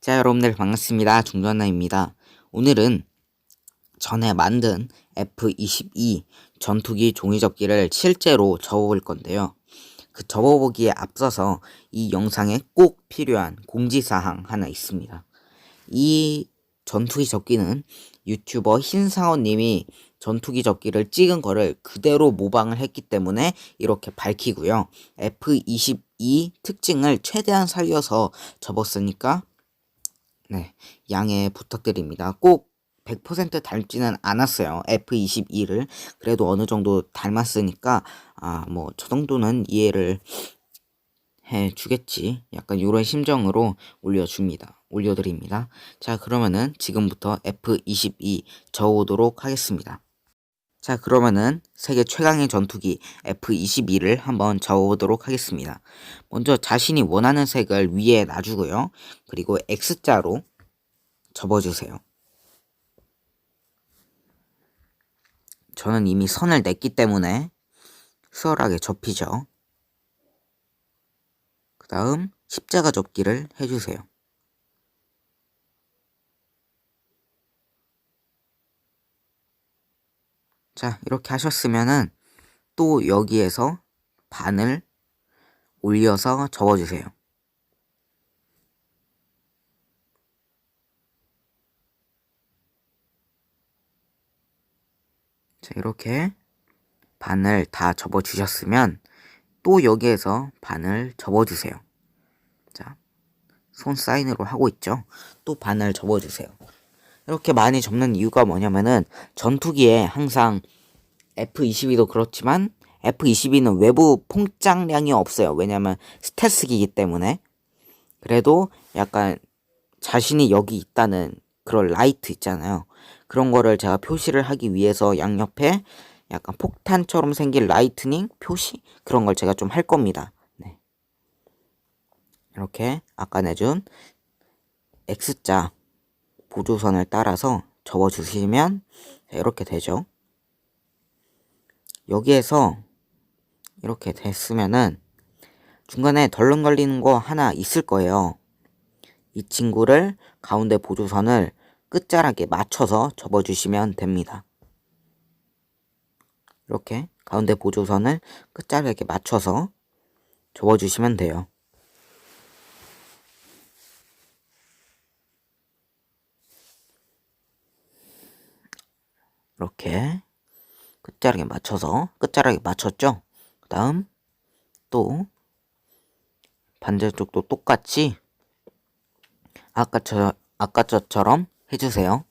자, 여러분들 반갑습니다. 중전나입니다. 오늘은 전에 만든 F22 전투기 종이접기를 실제로 접어볼 건데요. 그 접어보기에 앞서서 이 영상에 꼭 필요한 공지사항 하나 있습니다. 이 전투기 접기는 유튜버 흰상어님이 전투기 접기를 찍은 거를 그대로 모방을 했기 때문에 이렇게 밝히고요. F22 특징을 최대한 살려서 접었으니까 네, 양해 부탁드립니다. 꼭 100% 닮지는 않았어요. F22를. 그래도 어느 정도 닮았으니까, 아, 뭐, 저 정도는 이해를 해 주겠지. 약간 이런 심정으로 올려줍니다. 올려드립니다. 자, 그러면은 지금부터 F22 저오도록 하겠습니다. 자, 그러면은 세계 최강의 전투기 F22를 한번 적어보도록 하겠습니다. 먼저 자신이 원하는 색을 위에 놔주고요. 그리고 X자로 접어주세요. 저는 이미 선을 냈기 때문에 수월하게 접히죠. 그 다음 십자가 접기를 해주세요. 자, 이렇게 하셨으면은 또 여기에서 반을 올려서 접어주세요. 자, 이렇게 반을 다 접어주셨으면 또 여기에서 반을 접어주세요. 자, 손 사인으로 하고 있죠? 또 반을 접어주세요. 이렇게 많이 접는 이유가 뭐냐면은 전투기에 항상 F22도 그렇지만 F22는 외부 퐁장량이 없어요. 왜냐면 스텔스기이기 때문에. 그래도 약간 자신이 여기 있다는 그런 라이트 있잖아요. 그런 거를 제가 표시를 하기 위해서 양옆에 약간 폭탄처럼 생긴 라이트닝 표시 그런 걸 제가 좀 할 겁니다. 네. 이렇게 아까 내준 X자 보조선을 따라서 접어주시면 이렇게 되죠. 여기에서 이렇게 됐으면은 중간에 덜렁거리는 거 하나 있을 거예요. 이 친구를 가운데 보조선을 끝자락에 맞춰서 접어주시면 됩니다. 이렇게 가운데 보조선을 끝자락에 맞춰서 접어주시면 돼요. 이렇게 끝자락에 맞춰서 끝자락에 맞췄죠? 그 다음 또 반대쪽도 똑같이 아까처, 아까처럼 해주세요.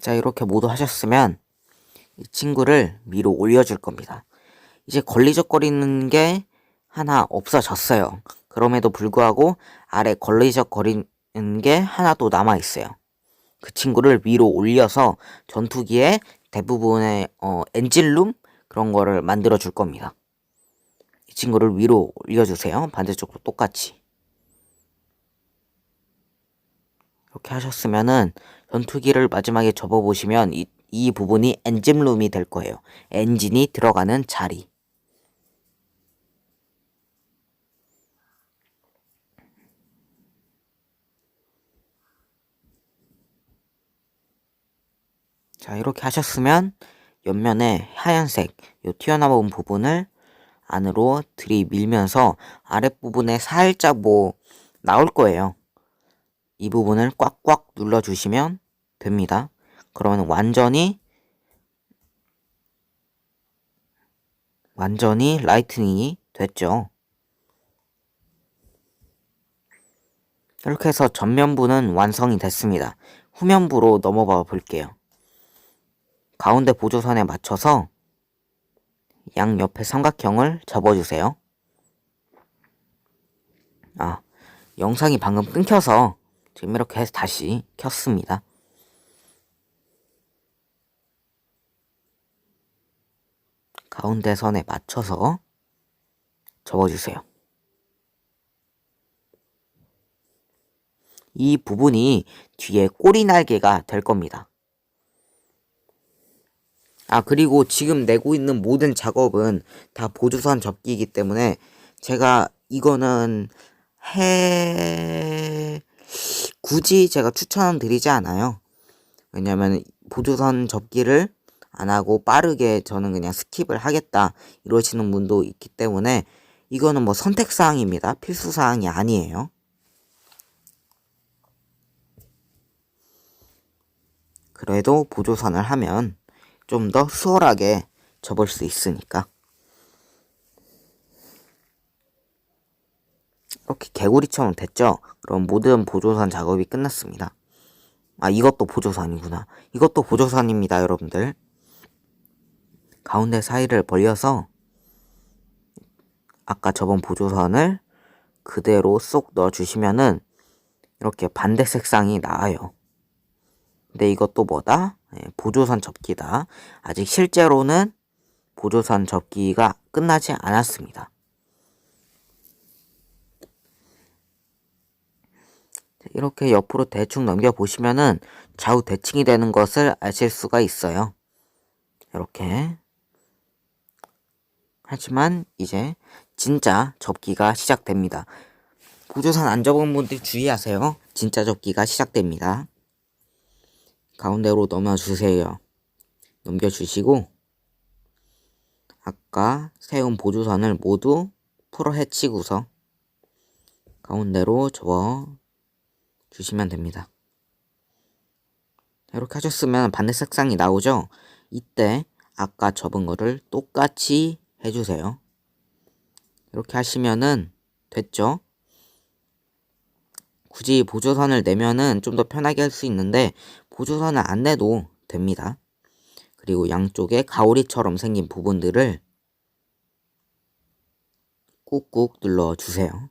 자 이렇게 모두 하셨으면 이 친구를 위로 올려줄 겁니다. 이제 걸리적거리는 게 하나 없어졌어요. 그럼에도 불구하고 아래 걸리적거리는 게 하나 또 남아있어요. 그 친구를 위로 올려서 전투기의 대부분의 어, 엔진룸 그런 거를 만들어 줄 겁니다. 이 친구를 위로 올려주세요. 반대쪽도 똑같이. 이렇게 하셨으면은 전투기를 마지막에 접어보시면 이, 이 부분이 엔진룸이 될 거예요. 엔진이 들어가는 자리. 자, 이렇게 하셨으면 옆면에 하얀색 요 튀어나온 부분을 안으로 들이밀면서 아랫부분에 살짝 뭐 나올 거예요. 이 부분을 꽉꽉 눌러주시면 됩니다. 그러면 완전히 완전히 라이트닝이 됐죠. 이렇게 해서 전면부는 완성이 됐습니다. 후면부로 넘어가 볼게요. 가운데 보조선에 맞춰서 양옆에 삼각형을 접어주세요. 아, 영상이 방금 끊겨서 지금 이렇게 해서 다시 켰습니다. 가운데 선에 맞춰서 접어주세요. 이 부분이 뒤에 꼬리 날개가 될 겁니다. 아, 그리고 지금 내고 있는 모든 작업은 다 보조선 접기이기 때문에 제가 이거는 해, 굳이 제가 추천드리지 않아요. 왜냐면 보조선 접기를 안 하고 빠르게 저는 그냥 스킵을 하겠다 이러시는 분도 있기 때문에 이거는 뭐 선택사항입니다. 필수사항이 아니에요. 그래도 보조선을 하면 좀 더 수월하게 접을 수 있으니까. 이렇게 개구리처럼 됐죠? 그럼 모든 보조선 작업이 끝났습니다. 아, 이것도 보조선이구나. 이것도 보조선입니다, 여러분들. 가운데 사이를 벌려서 아까 접은 보조선을 그대로 쏙 넣어주시면은 이렇게 반대 색 상이 나와요. 근데 이것도 뭐다? 예, 보조선 접기다. 아직 실제로는 보조선 접기가 끝나지 않았습니다. 이렇게 옆으로 대충 넘겨보시면은 좌우 대칭이 되는 것을 아실 수가 있어요. 이렇게. 하지만 이제 진짜 접기가 시작됩니다. 보조선 안 접은 분들 주의하세요. 진짜 접기가 시작됩니다. 가운데로 넘어주세요. 넘겨주시고 아까 세운 보조선을 모두 풀어 헤치고서 가운데로 접어 주시면 됩니다. 이렇게 하셨으면 반대 색상이 나오죠? 이때 아까 접은 거를 똑같이 해주세요. 이렇게 하시면은 됐죠? 굳이 보조선을 내면은 좀 더 편하게 할 수 있는데 보조선을 안 내도 됩니다. 그리고 양쪽에 가오리처럼 생긴 부분들을 꾹꾹 눌러주세요.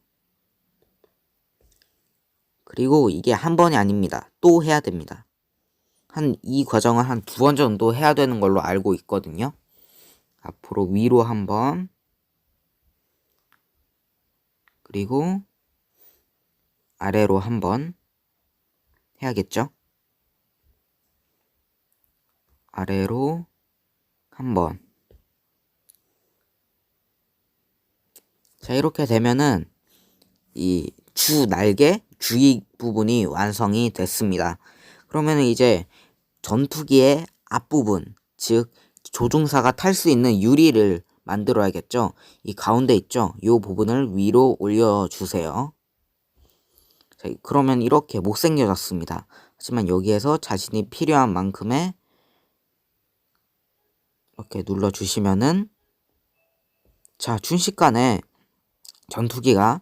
그리고 이게 한 번이 아닙니다. 또 해야 됩니다. 한 이 과정을 한 두 번 정도 해야 되는 걸로 알고 있거든요. 앞으로 위로 한 번, 그리고 아래로 한번 해야겠죠? 아래로 한 번. 자, 이렇게 되면은 이 주 날개 주위 부분이 완성이 됐습니다. 그러면 이제 전투기의 앞부분, 즉 조종사가 탈 수 있는 유리를 만들어야겠죠. 이 가운데 있죠. 이 부분을 위로 올려주세요. 자, 그러면 이렇게 못생겨졌습니다. 하지만 여기에서 자신이 필요한 만큼의 이렇게 눌러주시면은 자 순식간에 전투기가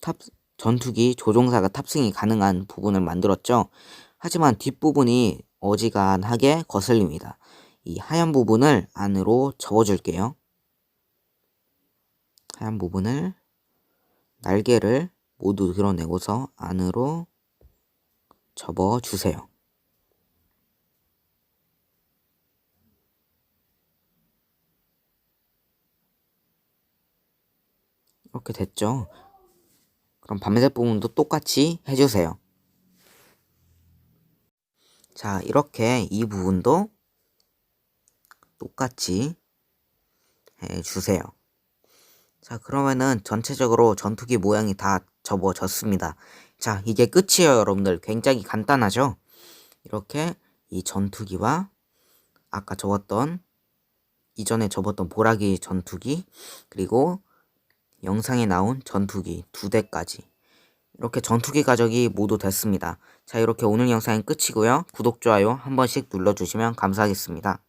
탑 전투기 조종사가 탑승이 가능한 부분을 만들었죠. 하지만 뒷부분이 어지간하게 거슬립니다. 이 하얀 부분을 안으로 접어줄게요. 하얀 부분을 날개를 모두 드러내고서 안으로 접어 주세요. 이렇게 됐죠? 그럼 밤새 부분도 똑같이 해주세요. 자, 이렇게 이 부분도 똑같이 해주세요. 자, 그러면은 전체적으로 전투기 모양이 다 접어졌습니다. 자, 이게 끝이에요, 여러분들. 굉장히 간단하죠? 이렇게 이 전투기와 아까 접었던 이전에 접었던 보라기 전투기 그리고 영상에 나온 전투기 두 대까지 이렇게 전투기 가족이 모두 됐습니다. 자 이렇게 오늘 영상은 끝이고요. 구독, 좋아요 한 번씩 눌러주시면 감사하겠습니다.